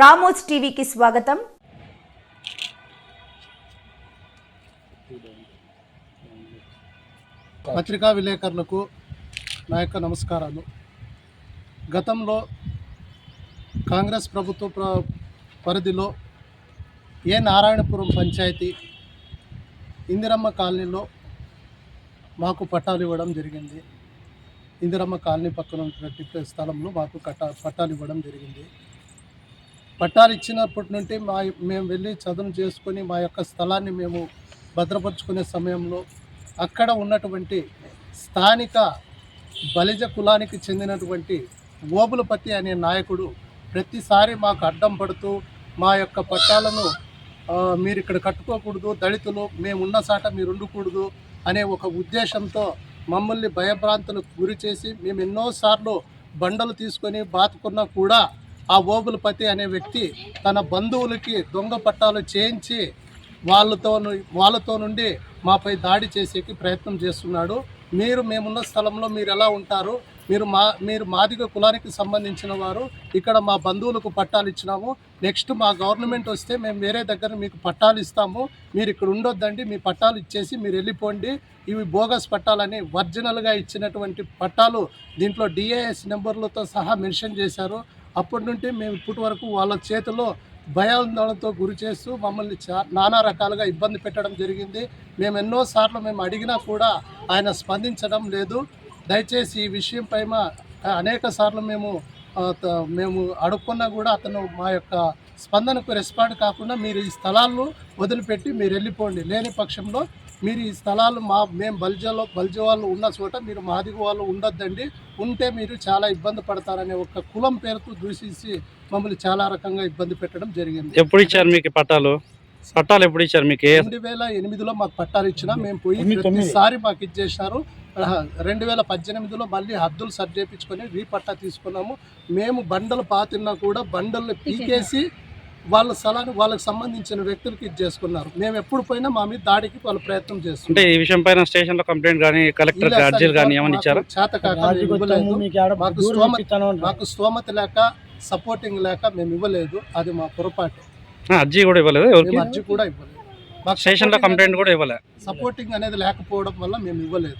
Ramos టీవీకి స్వాగతం. పత్రికా విలేకరులకు నా యొక్క నమస్కారాలు. గతంలో కాంగ్రెస్ ప్రభుత్వ పరిధిలో ఏ నారాయణపురం పంచాయతీ ఇందిరమ్మ కాలనీలో మాకు పట్టాలు ఇవ్వడం జరిగింది. ఇందిరమ్మ కాలనీ పక్కన ఉన్నటువంటి స్థలంలో మాకు కట్ట పట్టాలు ఇవ్వడం జరిగింది. పట్టాలు ఇచ్చినప్పటి నుండి మా మేము వెళ్ళి చదును చేసుకొని మా యొక్క స్థలాన్ని మేము భద్రపరుచుకునే సమయంలో అక్కడ ఉన్నటువంటి స్థానిక బలిజ కులానికి చెందినటువంటి ఓబులపతి అనే నాయకుడు ప్రతిసారి మాకు అడ్డం పడుతూ మా యొక్క పట్టాలను మీరు ఇక్కడ కట్టుకోకూడదు దళితులు మేము ఉన్న సాట మీరు ఉండకూడదు అనే ఒక ఉద్దేశంతో మమ్మల్ని భయభ్రాంతులకు గురి చేసి మేము ఎన్నోసార్లు బండలు తీసుకొని బాతుకున్నా కూడా ఆ ఓబులపతి అనే వ్యక్తి తన బంధువులకి దొంగ పట్టాలు చేయించి వాళ్ళతో వాళ్ళతో నుండి మాపై దాడి చేసేకి ప్రయత్నం చేస్తున్నాడు. మీరు మేమున్న స్థలంలో మీరు ఎలా ఉంటారు? మీరు మా మీరు మాదిగ కులానికి సంబంధించిన వారు. ఇక్కడ మా బంధువులకు పట్టాలు ఇచ్చినాము. నెక్స్ట్ మా గవర్నమెంట్ వస్తే మేము వేరే దగ్గర మీకు పట్టాలు ఇస్తాము. మీరు ఇక్కడ ఉండొద్దండి. మీ పట్టాలు ఇచ్చేసి మీరు వెళ్ళిపోండి. ఇవి బోగస్ పట్టాలని ఒరిజినల్గా ఇచ్చినటువంటి పట్టాలు దీంట్లో డిఏఎస్ నెంబర్లతో సహా మెన్షన్ చేశారు. అప్పటి నుండి మేము ఇప్పటి వరకు వాళ్ళ చేతిలో భయాందోళనతో గురి చేస్తూ మమ్మల్ని చా నానా రకాలుగా ఇబ్బంది పెట్టడం జరిగింది. మేము ఎన్నోసార్లు మేము అడిగినా కూడా ఆయన స్పందించడం లేదు. దయచేసి ఈ విషయంపై మా అనేక సార్లు మేము మేము అడుక్కున్నా కూడా అతను మా యొక్క స్పందనకు రెస్పాండ్ కాకుండా మీరు ఈ స్థలాలను వదిలిపెట్టి మీరు వెళ్ళిపోండి. లేని పక్షంలో మీరు ఈ స్థలాలు మా మేము బల్జలో బల్జ వాళ్ళు ఉన్న చోట మీరు మాదిగ వాళ్ళు ఉండొద్దండి. ఉంటే మీరు చాలా ఇబ్బంది పడతారనే ఒక కులం పేరుతో దూషించి మమ్మల్ని చాలా రకంగా ఇబ్బంది పెట్టడం జరిగింది. ఎప్పుడు ఇచ్చారు మీకు పట్టాలు? పట్టాలు ఎప్పుడు ఇచ్చారు మీకు? రెండు వేల ఎనిమిదిలో మాకు పట్టాలు ఇచ్చినా మేము పోయి ప్రతిసారి మాకు ఇచ్చేసినారు. రెండు వేల పద్దెనిమిదిలో మళ్ళీ హద్దులు సరి చేయించుకొని రీపట్టా తీసుకున్నాము. మేము బండలు పాతిన్నా కూడా బండల్ని పీకేసి వాళ్ళ స్థలాన్ని వాళ్ళకి సంబంధించిన వ్యక్తులకి ఇది చేసుకున్నారు. మేము ఎప్పుడు పోయినా మా మీద దాడికి వాళ్ళు ప్రయత్నం అంటే చేస్తున్నారు ఈ విషయం పైన స్టేషన్లో కంప్లైంట్ కానీ కలెక్టర్ ఇలా అర్జీలు కానీ మాకు ఏమైనా ఇచ్చారా? చేత కాక మేము ఇవ్వలేదు. మాకు స్తోమత మాకు స్తోమత లేక సపోర్టింగ్ లేక మేము ఇవ్వలేదు. అది మా పొరపాటు. ఆ, అర్జీ కూడా ఇవ్వలేదు అర్జీ కూడా ఇవ్వలేదు. మాకు స్టేషన్లో కంప్లైంట్ కూడా ఇవ్వలే. సపోర్టింగ్ అనేది లేకపోవడం వల్ల మేము ఇవ్వలేదు.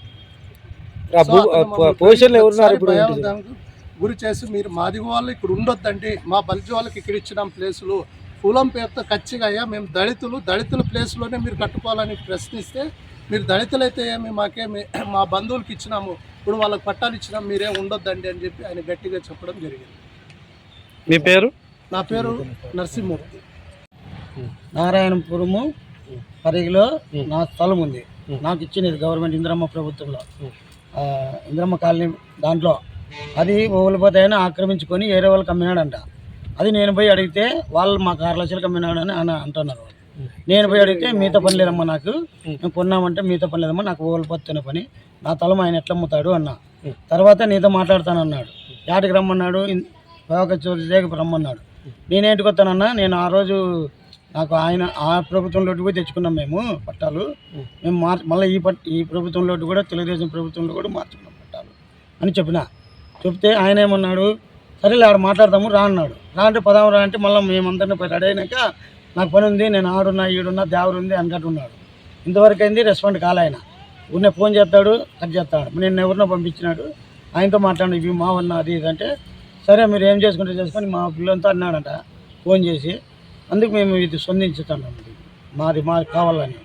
పొజిషన్లో ఎవరున్నారు ఇప్పుడు గురి చేసి మీరు మాదిగ వాళ్ళు ఇక్కడ ఉండొద్దండి. మా బలిజ వాళ్ళకి ఇక్కడ ఇచ్చిన ప్లేసులు. కులం పేరుతో ఖచ్చితంగా అయ్యా మేము దళితులు. దళితుల ప్లేస్లోనే మీరు కట్టుకోవాలని ప్రశ్నిస్తే మీరు దళితులైతే ఏమి మాకేమి మా బంధువులకి ఇచ్చినాము. ఇప్పుడు వాళ్ళకి పట్టాలు ఇచ్చినాం మీరేం ఉండొద్దండి అని చెప్పి ఆయన గట్టిగా చెప్పడం జరిగింది. మీ పేరు? నా పేరు నరసింహమూర్తి. నారాయణపురము పరిగిలో నా స్థలం ఉంది. నాకు ఇచ్చినది గవర్నమెంట్ ఇందిరమ్మ ప్రభుత్వంలో. ఆ, ఇందిరమ్మ కాలనీ దాంట్లో. అది ఓవలిపోతే ఆక్రమించుకొని వేరే వాళ్ళకి అమ్మినాడంట అది నేను పోయి అడిగితే వాళ్ళు మాకు ఆరు లక్షలకు అమ్మినాడని అని అంటున్నారు నేను పోయి అడిగితే మీతో పని లేదమ్మా నాకు. మేము కొన్నామంటే మీతో పని లేదమ్మా నాకు ఓవలిపోతున్న పని. నా తలం ఆయన ఎట్లా అమ్ముతాడు అన్న. తర్వాత నీతో మాట్లాడతాను అన్నాడు యాటికి రమ్మన్నాడు బాగా చోటు రమ్మన్నాడు. నేనేంటికి వస్తానన్నా నేను ఆ రోజు నాకు ఆయన ఆ ప్రభుత్వంలోకి పోయి తెచ్చుకున్నాం మేము పట్టాలు. మేము మార్ మళ్ళీ ఈ పట్ ఈ ప్రభుత్వంలోటి కూడా తెలుగుదేశం ప్రభుత్వంలో కూడా మార్చుకున్నాం పట్టాలు అని చెప్పిన. చెప్తే ఆయన ఏమన్నాడు సరేలే ఆడ మాట్లాడదాము రా అన్నాడు. రా అంటే పదాము రా అంటే మళ్ళీ మేమందరినీ పోయి రెడీ అయినాక నాకు పని ఉంది నేను ఆడున్నా ఈడున్నా దేవరు ఉంది అనుకుంటున్నాడు ఇంతవరకు అయింది రెస్పాండ్ కాలే ఆయన. ఊరినే ఫోన్ చేస్తాడు కట్ చేస్తాడు. నేను ఎవరినో పంపించినాడు. ఆయనతో మాట్లాడు ఇవి మా ఉన్న అది ఇది అంటే సరే మీరు ఏం చేసుకుంటే చేసుకొని మా పిల్లలతో అన్నాడంట ఫోన్ చేసి. అందుకు మేము ఇది స్పందించుతాం మాది మాది కావాలని.